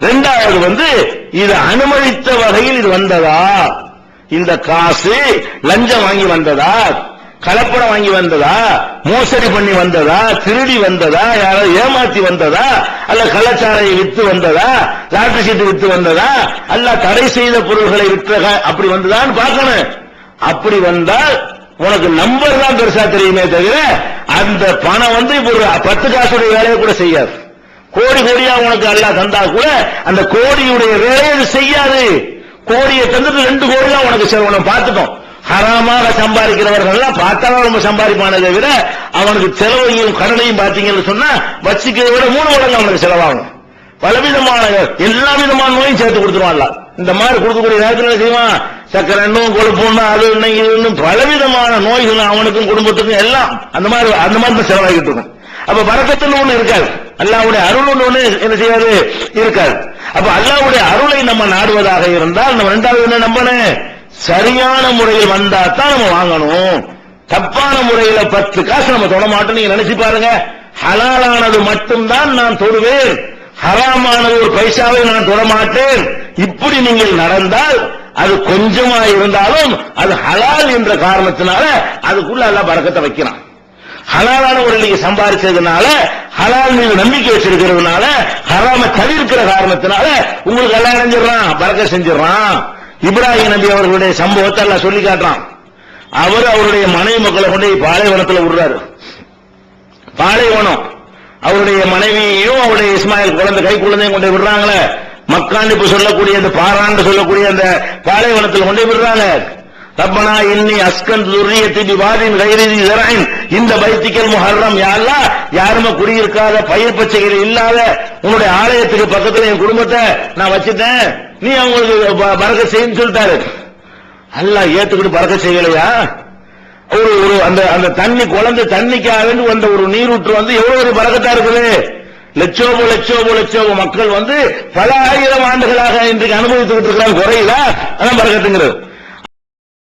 ரெண்டாவது வந்து இது அனுமதித்த வகையில் இது வந்ததா? இந்த காசு லஞ்சம் வாங்கி வந்ததா? கலப்படம் வாங்கி வந்ததா? மோசடி பண்ணி வந்ததா? திருடி வந்ததா? யாராவது ஏமாத்தி வந்ததா? அல்ல கள்ளச்சாரையை வித்து வந்ததா? லாட்டரி சீட்டு வித்து வந்ததா? அல்ல தடை செய்த பொருள்களை விற்ற அப்படி வந்ததான்னு பார்க்கணும். அப்படி வந்தால் உனக்கு நம்பர் தான் பெருசா தெரியுமே தவிர அந்த பணம் வந்து இப்ப ஒரு பத்து காசுடைய வேலையை கூட செய்யாது. கோடி கோடியா உனக்கு அல்லா தந்தா கூட அந்த கோடியுடைய வேலையை அது செய்யாது. கோடியை தந்துட்டு ரெண்டு கோடி தான் உனக்கு செலவணும் பார்த்துட்டோம். ஹராமாக சம்பாதிக்கிறவர்கள் எல்லாம் பார்த்தாலும் நம்ம சம்பாதிப்பானதை விட அவனுக்கு செலவையும் கடனையும் பார்த்தீங்கன்னு சொன்னா வச்சுக்கிறத விட மூணு மடங்கு அவனுக்கு செலவாகும். பலவிதமான எல்லா விதமான நோயும் சேர்த்து கொடுத்துருவான்ல இந்த மாதிரி கொடுக்கக்கூடிய நேரத்தில் செய்வான்? சக்கரை எண்ணும் கொழுப்புன்னு அது என்ன இன்னும் பலவிதமான நோய்கள் அவனுக்கும் குடும்பத்துக்கும் எல்லாம் அந்த மாதிரி அந்த மாதிரி செலவாகிட்டு இருக்கும். அப்ப வரக்கத்துன்னு ஒண்ணு இருக்காது. அல்லாவுடைய அருள் ஒண்ணு என்ன செய்யாது? இருக்காது. அப்ப அல்லாவுடைய அருளை நம்ம நாடுவதாக இருந்தால் நம்ம ரெண்டாவது என்ன நம்பணும் சரியான முறையில் வந்தா தான் நம்ம வாங்கணும். தப்பான முறையில பத்து காசு நம்ம தொட மாட்டோம் நீங்க நினைச்சு பாருங்க. ஹலாலானது மட்டும்தான் நான் தொடுவேன். ஹராமானது ஒரு பைசாவை நான் தொட மாட்டேன். இப்படி நீங்கள் நடந்தால் அது கொஞ்சமா இருந்தாலும் அது ஹலால் என்ற காரணத்தினால அதுக்குள்ள எல்லாம் பறக்கத்தை வைக்கிறான். ஹலாலான முறையில் நீங்க சம்பாதிச்சதுனால ஹலால் மீது நம்பிக்கை வச்சிருக்கிறதுனால ஹராம தவிர்க்கிற காரணத்தினால உங்களுக்கு எல்லாம் இணைஞ்சிடறான் பறக்க செஞ்சிடறான். இப்ராஹிம் நபி அவர்களுடைய சம்பவத்தை எல்லாம் சொல்லி காட்டுறான். அவர் அவருடைய மனைவி மக்களை கொண்டு போய் பாலைவனத்துல விடுறாரு. பாலைவனம். அவருடைய மனைவியையும் அவருடைய இஸ்மாயில் குழந்தை கை குழந்தையும் கொண்டு போய் விடுறாங்களே. மக்கான் சொல்லக்கூடிய அந்த பாராண்டு சொல்லக்கூடிய அந்த பாலைவனத்தில் கொண்டு விடுறாங்க. ரப்பனா இன்னி அஸ்கன் துர்ரியத்தி விவாதின் கைரிதி ஜராயின் இந்த பைத்திக்கல் முஹர்ரம் யாழ்லா யாருமே குடியிருக்காத பயிர் பச்சைகள் இல்லாத உன்னுடைய ஆலயத்துக்கு பக்கத்துல என் குடும்பத்தை நான் வச்சுட்டேன். நீ அவங்களுக்கு பறக்க செய்யுன்னு சொல்லிட்டாரு. அல்ல ஏத்துக்கிட்டு பறக்க செய்யலையா? ஒரு ஒரு அந்த அந்த தண்ணி குழந்தை தண்ணிக்காக வந்த ஒரு நீரூற்று வந்து எவ்வளவு ஒரு பறக்கத்தா இருக்குது? லட்சோபோ லட்சோபோ லட்சோபோ மக்கள் வந்து பல ஆயிரம் ஆண்டுகளாக இன்றைக்கு அனுபவித்துக்கிட்டு இருக்கிறாங்க குறையில அதான் பறக்கத்துங்கிறது.